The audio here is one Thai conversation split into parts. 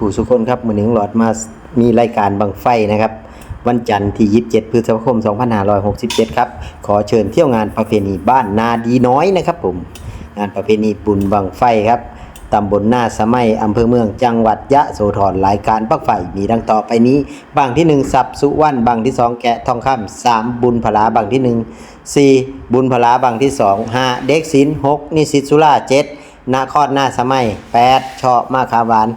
ผู้สุคนครับมือหนึ่งหลอดมามีรายการบังไฟนะครับ วันจันทร์ที่ 27 พฤษภาคม 2567 ครับ ขอเชิญเที่ยวงานประเพณีบ้านนาดีน้อยนะครับผม งานประเพณีบุญบังไฟครับตำบลหน้าสมัยอำเภอเมืองจังหวัดยะโสธรรายการปักไฟมีดังต่อไปนี้บางที่ 1 สับสุวรรณบางที่ 2 แกะทองคำสามบุญพลาบางที่ 1 4 บุญพลาบางที่ 2 5 เด็กศิล6นิสิตสุรา7นาคอดหน้าสมัย 8 ชอมาคาหวาน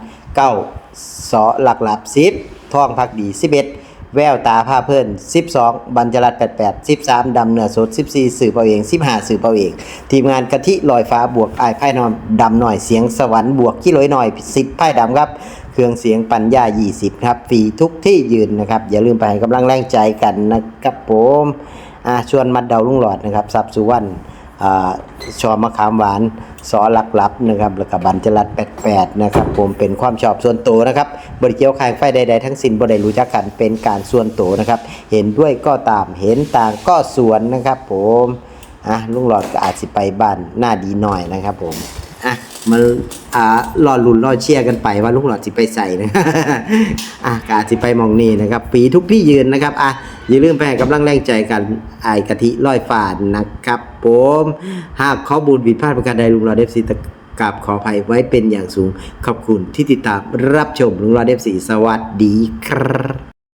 9สอหลักหลับ10ทองพักดี11แววตาผ้าเพิ่น12บัญจรัต88 13 ดำเนื้อสด 14 สื่อเปาเอง 15 สื่อเปาเอง ทีมงานกะทิลอยฟ้าบวกไอายไพ่นอมดำหน่อยเสียงสวรรค์บวกขี้ลอยหน่อย10ไพ่ดำครับ เครื่องเสียงปัญญา 20 ครับฟรีทุกที่ยืนนะครับ อย่าลืมไปให้กำลังแรงใจกันนะครับผมอ่าชวนมัดเดาลุงหลอดนะครับสับสุวรรณอ่าชอมะขามหวาน สอหลักลับนะครับแล้วก็บันจรัด88 นะครับผมเป็นความชอบส่วนตัวนะครับบริเกี่ยวขายไฟใดๆทั้งสิ้นบ่ได้รู้จักกันเป็นการส่วนตัวนะครับ เห็นด้วยก็ตามเห็นต่างก็ส่วนนะครับ ผมอะลุงหลอดก็อาจสิไปบ้านหน้าดีหน่อยนะครับผม อะมารอ่ารอลุ้นรอเชียร์กันไปว่าลุงหลอดสิไปใส่นะอะกาสิไปมองนี่นะครับปีทุกที่ยืนนะครับอะอย่าลืมไปให้กำลังแรงใจกันไอกะทิร้อยฝาดนะครับ ผมหากข้อมูลผิดพลาดประการใดลุงหลอดเดฟซีตะกราบขออภัยไว้เป็นอย่างสูง ขอบคุณที่ติดตามรับชมลุงหลอดเดฟซีสวัสดีครับ